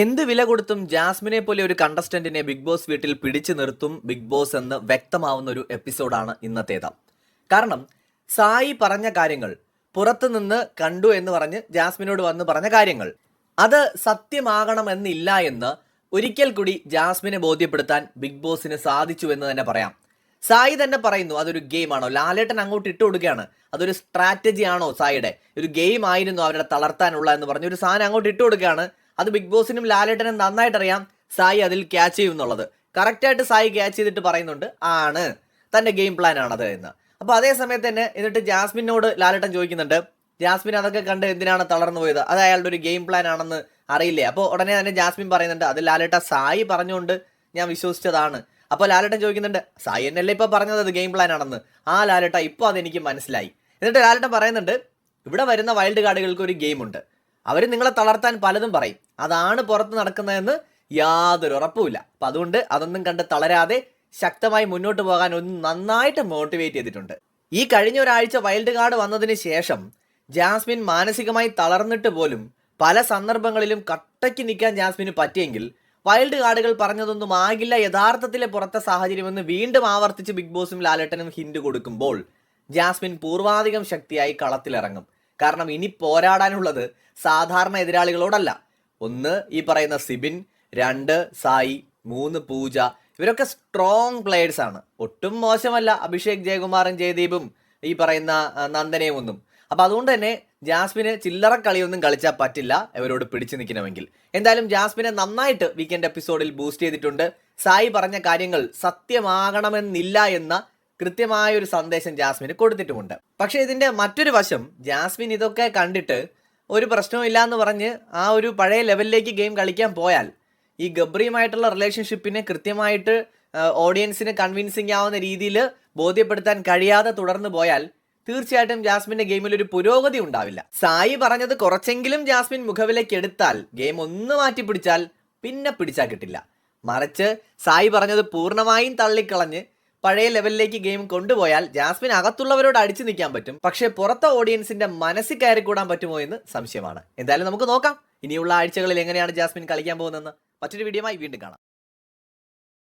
എന്ത് വില കൊടുത്തും ജാസ്മിനെ പോലെ ഒരു കണ്ടസ്റ്റന്റിനെ ബിഗ് ബോസ് വീട്ടിൽ പിടിച്ചു നിർത്തും ബിഗ് ബോസ് എന്ന് വ്യക്തമാവുന്ന ഒരു എപ്പിസോഡാണ് ഇന്നത്തേത്. കാരണം സായി പറഞ്ഞ കാര്യങ്ങൾ പുറത്തുനിന്ന് കണ്ടു എന്ന് പറഞ്ഞ് ജാസ്മിനോട് വന്ന് പറഞ്ഞ കാര്യങ്ങൾ അത് സത്യമാകണമെന്നില്ല എന്ന് ഒരിക്കൽ കൂടി ജാസ്മിനെ ബോധ്യപ്പെടുത്താൻ ബിഗ് ബോസിന് സാധിച്ചു എന്ന് തന്നെ പറയാം. സായി തന്നെ പറയുന്നു അതൊരു ഗെയിമാണോ? ലാലേട്ടൻ അങ്ങോട്ട് ഇട്ട് കൊടുക്കുകയാണ്. അതൊരു സ്ട്രാറ്റജി ആണോ സായിയുടെ? ഒരു ഗെയിം ആയിരുന്നു അവരുടെ തളർത്താനുള്ള എന്ന് പറഞ്ഞ് ഒരു സാധനം അങ്ങോട്ട് ഇട്ട് കൊടുക്കുകയാണ്. അത് ബിഗ് ബോസിനും ലാലേട്ടനും നന്നായിട്ട് അറിയാം സായി അതിൽ ക്യാച്ച് ചെയ്യും എന്നുള്ളത്. കറക്റ്റായിട്ട് സായി ക്യാച്ച് ചെയ്തിട്ട് പറയുന്നുണ്ട് ആണ് തന്റെ ഗെയിം പ്ലാൻ ആണത് എന്ന്. അപ്പോൾ അതേ സമയത്ത് തന്നെ എന്നിട്ട് ജാസ്മിനോട് ലാലേട്ടൻ ചോദിക്കുന്നുണ്ട് ജാസ്മിൻ അതൊക്കെ കണ്ട് എന്തിനാണ് തളർന്നു പോയത്? അത് അയാളുടെ ഒരു ഗെയിം പ്ലാൻ ആണെന്ന് അറിയില്ലേ? അപ്പോൾ ഉടനെ തന്നെ ജാസ്മിൻ പറയുന്നുണ്ട് അത് ലാലേട്ട സായി പറഞ്ഞുകൊണ്ട് ഞാൻ വിശ്വസിച്ചതാണ്. അപ്പോൾ ലാലേട്ടൻ ചോദിക്കുന്നുണ്ട് സായി എന്നല്ലേ ഇപ്പോൾ പറഞ്ഞത് അത് ഗെയിം പ്ലാൻ ആണെന്ന്? ആ ലാലേട്ട ഇപ്പോൾ അതെനിക്ക് മനസ്സിലായി. എന്നിട്ട് ലാലേട്ടൻ പറയുന്നുണ്ട് ഇവിടെ വരുന്ന വൈൽഡ് കാർഡുകൾക്ക് ഒരു ഗെയിം ഉണ്ട്. അവർ നിങ്ങളെ തളർത്താൻ പലതും പറയും. അതാണ് പുറത്ത് നടക്കുന്നതെന്ന് യാതൊരു ഉറപ്പുമില്ല. അപ്പം അതുകൊണ്ട് അതൊന്നും കണ്ട് തളരാതെ ശക്തമായി മുന്നോട്ട് പോകാൻ ഒന്ന് നന്നായിട്ട് മോട്ടിവേറ്റ് ചെയ്തിട്ടുണ്ട്. ഈ കഴിഞ്ഞ ഒരാഴ്ച വൈൽഡ് കാർഡ് വന്നതിന് ശേഷം ജാസ്മിൻ മാനസികമായി തളർന്നിട്ട് പോലും പല സന്ദർഭങ്ങളിലും കട്ടയ്ക്ക് നിൽക്കാൻ ജാസ്മിന് പറ്റിയെങ്കിൽ വൈൽഡ് കാർഡുകൾ പറഞ്ഞതൊന്നും ആകില്ല. യഥാർത്ഥത്തിലെ പുറത്തെ സാഹചര്യമെന്ന് വീണ്ടും ആവർത്തിച്ച് ബിഗ് ബോസും ലാലേട്ടനും ഹിന്റ് കൊടുക്കുമ്പോൾ ജാസ്മിൻ പൂർവാധികം ശക്തിയായി കളത്തിലിറങ്ങും. കാരണം ഇനി പോരാടാനുള്ളത് സാധാരണ എതിരാളികളോടല്ല. ഒന്ന് ഈ പറയുന്ന സിബിൻ രണ്ട് സായി മൂന്ന് പൂജ. ഇവരൊക്കെ സ്ട്രോങ് പ്ലെയേഴ്സ് ആണ്. ഒട്ടും മോശമല്ല അഭിഷേക് ജയകുമാറും ജയദീപും ഈ പറയുന്ന നന്ദനയും ഒന്നും. അപ്പൊ അതുകൊണ്ട് തന്നെ ജാസ്മിന് ചില്ലറ കളിയൊന്നും കളിച്ചാൽ പറ്റില്ല ഇവരോട് പിടിച്ചു നിൽക്കണമെങ്കിൽ. എന്തായാലും ജാസ്മിനെ നന്നായിട്ട് വീക്കെൻഡ് എപ്പിസോഡിൽ ബൂസ്റ്റ് ചെയ്തിട്ടുണ്ട്. സായി പറഞ്ഞ കാര്യങ്ങൾ സത്യമാകണമെന്നില്ല എന്ന കൃത്യമായ ഒരു സന്ദേശം ജാസ്മിന് കൊടുത്തിട്ടുമുണ്ട്. പക്ഷെ ഇതിന്റെ മറ്റൊരു വശം ജാസ്മിൻ ഇതൊക്കെ കണ്ടിട്ട് ഒരു പ്രശ്നവും ഇല്ല എന്ന് പറഞ്ഞ് ആ ഒരു പഴയ ലെവലിലേക്ക് ഗെയിം കളിക്കാൻ പോയാൽ ഈ ഗബ്രിയുമായിട്ടുള്ള റിലേഷൻഷിപ്പിനെ കൃത്യമായിട്ട് ഓഡിയൻസിന് കൺവിൻസിങ് ആവുന്ന രീതിയിൽ ബോധ്യപ്പെടുത്താൻ കഴിയാതെ തുടർന്ന് പോയാൽ തീർച്ചയായിട്ടും ജാസ്മിന്റെ ഗെയിമിൽ ഒരു പുരോഗതി ഉണ്ടാവില്ല. സായി പറഞ്ഞത് കുറച്ചെങ്കിലും ജാസ്മിൻ മുഖവിലേക്ക് എടുത്താൽ ഗെയിം ഒന്ന് മാറ്റി പിടിച്ചാൽ പിന്നെ പിടിച്ചാൽ കിട്ടില്ല. മറിച്ച് സായി പറഞ്ഞത് പൂർണമായും തള്ളിക്കളഞ്ഞ് പഴയ ലെവലിലേക്ക് ഗെയിം കൊണ്ടുപോയാൽ ജാസ്മിൻ അകത്തുള്ളവരോട് അടിച്ചു നിൽക്കാൻ പറ്റും. പക്ഷേ പുറത്തെ ഓഡിയൻസിന്റെ മനസ്സിൽ കയറി കൂടാൻ പറ്റുമോ എന്ന് സംശയമാണ്. എന്തായാലും നമുക്ക് നോക്കാം. ഇനിയുള്ള ആഴ്ചകളിൽ എങ്ങനെയാണ് ജാസ്മിൻ കളിക്കാൻ പോകുന്നതെന്ന്. മറ്റൊരു വീഡിയോമായി വീണ്ടും കാണാം.